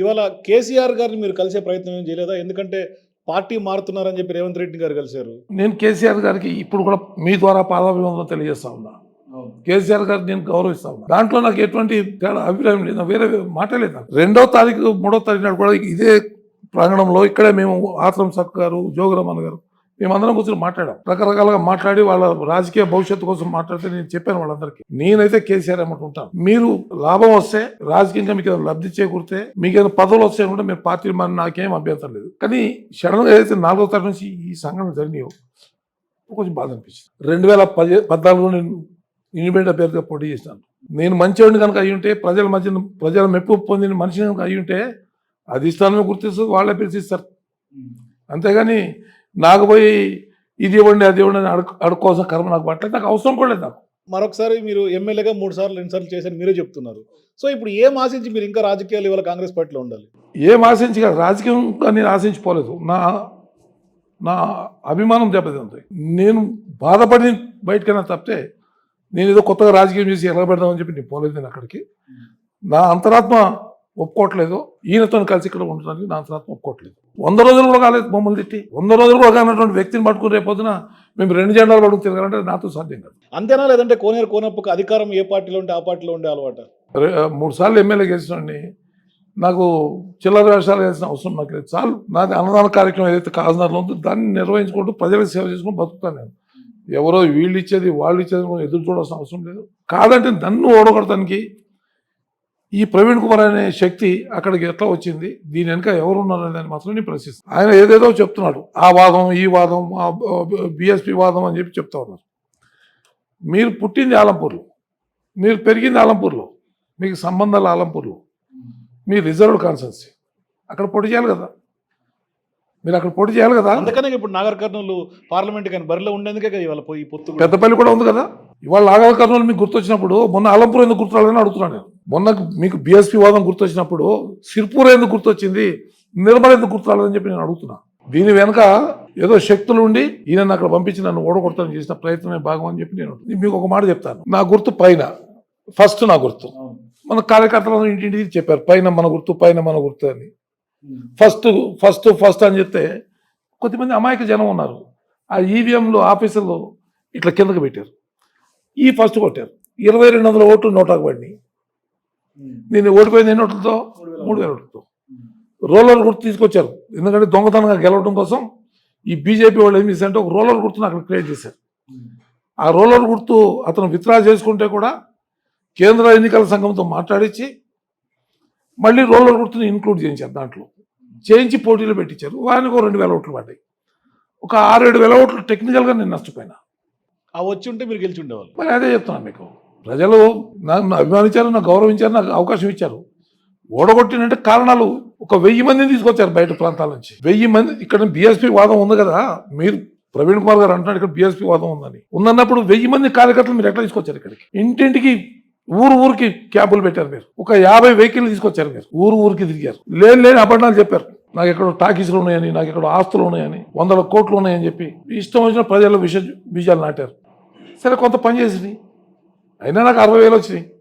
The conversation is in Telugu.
ఇవాళ కేసీఆర్ గారిని మీరు కలిసే ప్రయత్నం ఏం చేయలేదా? ఎందుకంటే పార్టీ మారుతున్నారని చెప్పి రేవంత్ రెడ్డి గారు కలిశారు. నేను కేసీఆర్ గారికి ఇప్పుడు కూడా మీ ద్వారా పాదాభివందనం తెలియజేస్తా ఉన్నా. కేసీఆర్ గారిని నేను గౌరవిస్తా ఉన్నా. దాంట్లో నాకు ఎటువంటి తేడా అభిప్రాయం లేదు. వేరే మాట లేదు. రెండో తారీఖు మూడో తారీఖు నాడు కూడా ఇదే ప్రాంగణంలో ఇక్కడే మేము ఆత్రం సక్ గారు జోగురమన్ గారు మేమందరం కూర్చొని మాట్లాడాం. రకరకాలుగా మాట్లాడి వాళ్ళ రాజకీయ భవిష్యత్తు కోసం మాట్లాడితే నేను చెప్పాను వాళ్ళందరికీ. నేనైతే కేసీఆర్ అన్నట్టు ఉంటాను మీరు లాభం వస్తే రాజకీయంగా మీకు ఏదైనా లబ్ధి చేకూరితే మీకు ఏదైనా పదవులు వస్తే కూడా మీరు పార్టీ మరి నాకేం అభ్యంతరం లేదు. కానీ సడన్గా ఏదైతే నాలుగో తరగతి నుంచి ఈ సంఘటన జరిగినాయో కొంచెం బాధ అనిపించింది రెండు వేల పది పద్నాలుగులో నేను ఇండిపెండెంట్ అభ్యర్థిగా పోటీ చేశాను. నేను మంచివాడిని కనుక అయ్యి ఉంటే ప్రజల మధ్య ప్రజల మెప్పు పొందిన మనిషిని కనుక అయ్యి ఉంటే అధిష్టానమే గుర్తిస్తుంది వాళ్ళే పిలిచిస్తారు. అంతేగాని నాకు పోయి ఇది ఇవ్వండి అది ఇవ్వండి అని అడుగు అడుక్కోవాల్సిన కర్మ నాకు పట్టలేదు నాకు అవసరం కూడా లేదు నాకు. మరొకసారి మీరు ఎమ్మెల్యేగా మూడు సార్లు రెండు సార్లు చేశారు మీరే చెప్తున్నారు. సో ఇప్పుడు ఏం ఆశించి మీరు ఇంకా రాజకీయాలు ఇవాళ కాంగ్రెస్ పార్టీలో ఉండాలి? ఏం ఆశించి కాదు రాజకీయంగా నేను ఆశించిపోలేదు. నా నా అభిమానం దెబ్బతింది. నేను బాధపడి బయటకైనా తప్పితే నేను ఏదో కొత్తగా రాజకీయం చేసి ఎలా పెడదామని చెప్పి నేను పోలేదు నేను అక్కడికి. నా అంతరాత్మ ఒప్పుకోవట్లేదు. ఈయనతో కలిసి ఇక్కడ ఉండడానికి నా అంతరాత్మ ఒప్పుకోవట్లేదు. వంద రోజులు కూడా కాలేదు మమ్మల్ని తిట్టి. వంద రోజులు కూడా కానటువంటి వ్యక్తిని పట్టుకుని రేపొద్దున మేము రెండు జెండాలు పట్టుకుని తిరగాలంటే నాతో సాధ్యం కాదు. అంతేనా లేదంటే కోనేరు కోనప్పుకు అధికారం ఏ పార్టీలో ఉంటే ఆ పార్టీలో ఉండే అలవాట? మూడు సార్లు ఎమ్మెల్యే గెలిచినండి నాకు చిల్లర వేషాలు వేసిన అవసరం నాకు లేదు. చాలు నాది అన్నదాన కార్యక్రమం ఏదైతే కాజనర్లో ఉందో దాన్ని నిర్వహించుకుంటూ ప్రజలకు సేవ చేసుకుని బతుకుతాను నేను. ఎవరో వీళ్ళు ఇచ్చేది వాళ్ళు ఇచ్చేది ఎదురు చూడాల్సిన అవసరం లేదు. కాదంటే నన్ను ఓడగొడటానికి ఈ ప్రవీణ్ కుమార్ అనే శక్తి అక్కడికి ఎట్లా వచ్చింది? దీని వెనుక ఎవరు ఉన్నారనే దాన్ని మాత్రం నేను ప్రశ్నిస్తాను. ఆయన ఏదేదో చెప్తున్నాడు. ఆ వాదం ఈ వాదం బిఎస్పి వాదం అని చెప్పి చెప్తా ఉన్నారు. మీరు పుట్టింది ఆలంపూర్లో. మీరు పెరిగింది ఆలంపూర్లో. మీకు సంబంధాలు ఆలంపూర్లో. మీ రిజర్వ్డ్ కాన్సెన్సీ అక్కడ పోటీ చేయాలి కదా. మీరు అక్కడ పోటీ చేయాలి కదా. అందుకనే ఇప్పుడు నాగర్ కర్నూలు పార్లమెంట్ కానీ బరిలో ఉండేందుకే కదా ఇవాళ పోయి పొత్తు. పెద్దపల్లి కూడా ఉంది కదా. ఇవాళ నాగల్ కర్నూలు మీకు గుర్తొచ్చినప్పుడు మొన్న ఆలంపూర్ ఎందుకు గుర్తురాలని అడుగుతున్నాను నేను. మొన్న మీకు బీఎస్పీ వాదం గుర్తొచ్చినప్పుడు సిర్పూర్ ఎందుకు గుర్తొచ్చింది? నిర్మల్ ఎందుకు గుర్తురాలేదని చెప్పి నేను అడుగుతున్నా. దీని వెనక ఏదో శక్తులు ఉండి ఈయన అక్కడ పంపించి నన్ను ఓడగొడతాను చేసిన ప్రయత్నమే భాగం అని చెప్పి నేను మీకు ఒక మాట చెప్తాను. నా గుర్తు పైన. ఫస్ట్ నా గుర్తు. మన కార్యకర్తలు ఇంటింటికి చెప్పారు. పైన మన గుర్తు పైన మన గుర్తు అని. ఫస్ట్ ఫస్ట్ ఫస్ట్ అని చెప్తే కొద్దిమంది అమాయక జనం ఉన్నారు. ఆ ఈవీఎంలు ఆఫీసులు ఇట్లా కిందకి పెట్టారు. ఈ ఫస్ట్ కొట్టారు. ఇరవై రెండు వందల ఓట్లు నోటాకు పడినాయి. నేను ఓడిపోయింది ఎన్ని ఓట్లతో? మూడు వేల ఓట్లతో. రోలర్ గుర్తు తీసుకొచ్చారు. ఎందుకంటే దొంగతనంగా గెలవడం కోసం ఈ బీజేపీ వాళ్ళు ఏం చేశారంటే ఒక రోలర్ గుర్తును అక్కడ క్రియేట్ చేశారు. ఆ రోలర్ గుర్తు అతను విత్డ్రా చేసుకుంటే కూడా కేంద్ర ఎన్నికల సంఘంతో మాట్లాడించి మళ్ళీ రోలర్ గుర్తుని ఇంక్లూడ్ చేయించారు దాంట్లో. చేయించి పోటీలు పెట్టించారు. వారికి ఒక రెండు వేల ఓట్లు పడ్డాయి. ఒక ఆరు ఏడు వేల ఓట్లు టెక్నికల్గా నేను నష్టపోయినా. ఆ వచ్చి ఉంటే మీరు గెలిచి ఉండేవాళ్ళు. మరి అదే చెప్తున్నాను మీకు. ప్రజలు నన్ను అభిమానించారు నాకు గౌరవించారు నాకు అవకాశం ఇచ్చారు. ఓడగొట్టినంటే కారణాలు ఒక వెయ్యి మందిని తీసుకొచ్చారు బయట ప్రాంతాల నుంచి. వెయ్యి మంది ఇక్కడ బీఎస్పీ వాదం ఉంది కదా మీరు ప్రవీణ్ కుమార్ గారు అంటున్నారు ఇక్కడ బీఎస్పీ వాదం ఉందని. ఉందన్నప్పుడు వెయ్యి మంది కార్యకర్తలు మీరు ఎట్లా తీసుకొచ్చారు ఇక్కడికి? ఇంటింటికి ఊరు ఊరికి క్యాంపులు పెట్టారు మీరు. ఒక యాభై వెహికల్ తీసుకొచ్చారు మీరు ఊరు ఊరికి తిరిగారు. లేని లేని అబద్ధాలు చెప్పారు. నాకు ఎక్కడ టాకీసులు ఉన్నాయని నాకు ఎక్కడ ఆస్తులు ఉన్నాయని వందల కోట్లు ఉన్నాయని చెప్పి ఇష్టం వచ్చిన ప్రజల విష బీజాలు నాటారు. సరే కొంత పని చేసింది. అయినా నాకు అరవై వేలు వచ్చినాయి.